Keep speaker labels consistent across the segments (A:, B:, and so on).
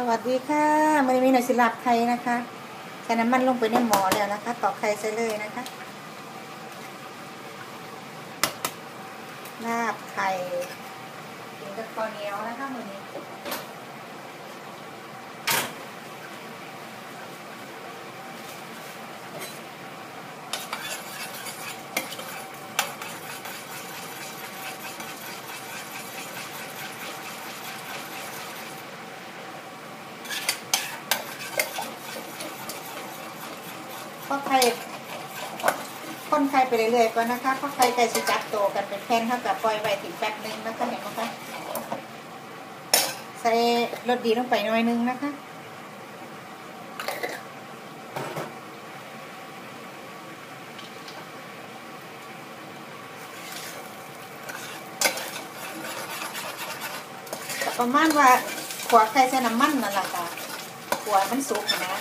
A: สวัสดีค่ะมันมีหน่อยสิลับไทยนะคะใส่น้ำมันลงไปในหม้อแล้วนะคะตอกไข่ใส่เลยนะคะลาบไข่กินกับข้าวเหนียวนะคะมือนี้ ก็ไข่คนไข่ไปเรื่อยๆก่อนนะคะเพราะไข่ไก่สิจับโตกันเป็นแผ่นเท่ากับปล่อยไว้ถึงแป๊บนึงนะคะเห็นไหมคะใส่รสดีลงไปหน่อยนึงนะคะประมาณว่าขวาไข่ใส่น้ำมันนั่นแหละค่ะขวามันสุกนะ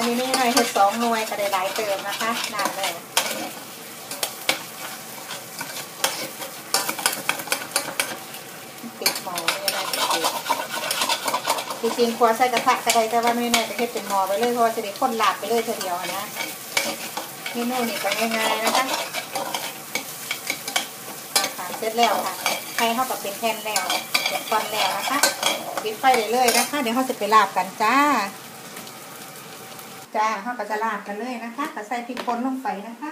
A: อันนี้นี่หน่อยเห็ดสองหน่วยก็ได้หลายเติมนะคะนานเลยติดหมอไม่อะไรติดจริงๆครัวใส่กระทะก็ได้แต่ว่าไม่แน่จะเห็ดเป็นหม้อไปเลยเพราะว่าจะได้คนหลาบไปเลยทีเดียวนะเมนูนี่ก็ง่ายๆนะคะค่ะเสร็จแล้วค่ะให้เข้ากับเป็นแผ่นแล้วเป็นก้อนแล้วนะคะปิดไฟได้เลยนะคะ เดี๋ยวเขาจะไปลาบกันจ้า จ้าเขาก็จะลาดกันเลยนะคะก็ใส่พริกป่นลงไปนะคะ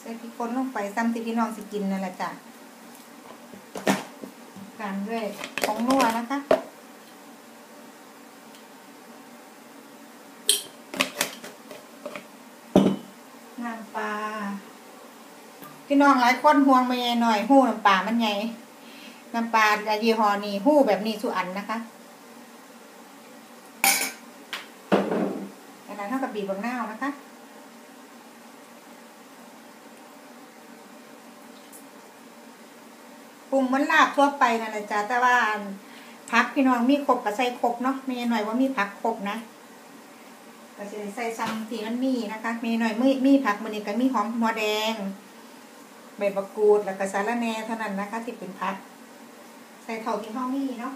A: ใส่พริกป่นลงไปซ้ำที่พี่น้องสิกินนั่นแหละจ้ะกันด้วยของนัวนะคะน้ำปลาพี่น้องหลายคนห่วงมาใหญ่หน่อยหู้น้ำปลามันใหญ่น้ำปลายี่ห้อนี้หู้แบบนี้สุอันนะคะ อันนั้นเท่ากั บีบบางหน้านะคะ ปรุงเหมันลาบทั่วไปนั่นแหละจ้าแต่ว่าพักพี่น้องมีครบกับใส่ครบเนาะมีหน่อยว่ามีผักครบนะก็จะใส่ซ้ำทีมันมีนะคะ มีหน่อยมีมีผักมันนี่ก็มีหอมหัวแดงใบมะกรูดแล้วก็สาระแหน่เท่านั้นนะคะ ที่เป็นผัก ใส่เท่าที่ห้องมีเนาะ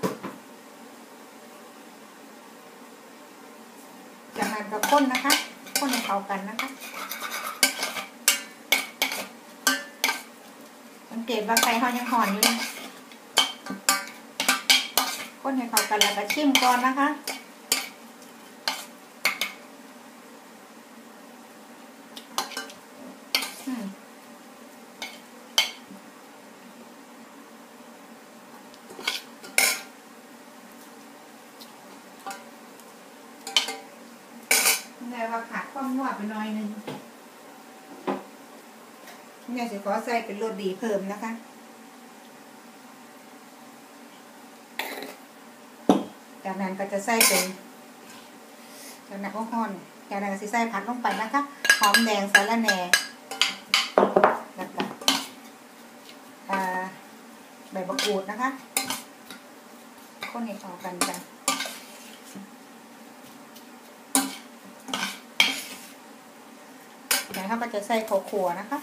A: จะหั่นก็ข้นนะคะข้นให้เข้ากันนะคะสังเกตว่าไฟเขายังห่อนอยู่เลยข้นให้เข้ากันแล้วก็ชิมก่อนนะคะอืม แต่ว่าขาดความนัวไปหน่อยนึงเนี่ยจะขอใส่เป็นรสดีเพิ่มนะคะจากนั้นก็จะใส่เป็นจากนั้นก็ห่อนจากนั้นก็จะใส่ผักลงไปนะคะหอมแดงสาระแหน่แล้วก็ใบมะกรูดนะคะคนให้เข้ากันจ้ะ เดี๋ยวเราก็จะใส่ข้าวขัวนะคะ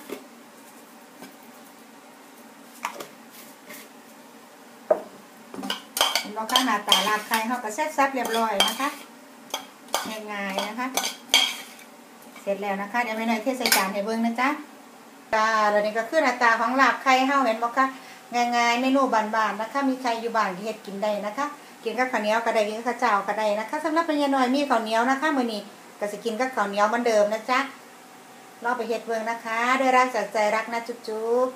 A: เราข้างหน้าตาลาบไข่เขาก็แซ่บๆเรียบร้อยนะคะง่ายๆนะคะ เสร็จแล้วนะคะเดี๋ยวไม่หน่อยเทใส่จานให้เบิ้งนะจ๊ะตาแล้วนี่ก็คือหน้าตาของลาบไข่เฮาเห็นบ่คะง่ายๆเมนูบานๆนะคะ มีใครอยู่บ้านที่เฮ็ดกินได้นะคะกินกับข้าวเหนียวก็ได้กินกับข้าวเจ้าก็ได้นะคะสำหรับเป็นยาน้อยมีข้าวเหนียวนะคะมื้อนี้ก็จะกินกับข้าวเหนียวเหมือนเดิมนะจ๊ะ รอไปเฮ็ดเบิ่งนะคะ ด้วยรักจากใจรักนะจุ๊บ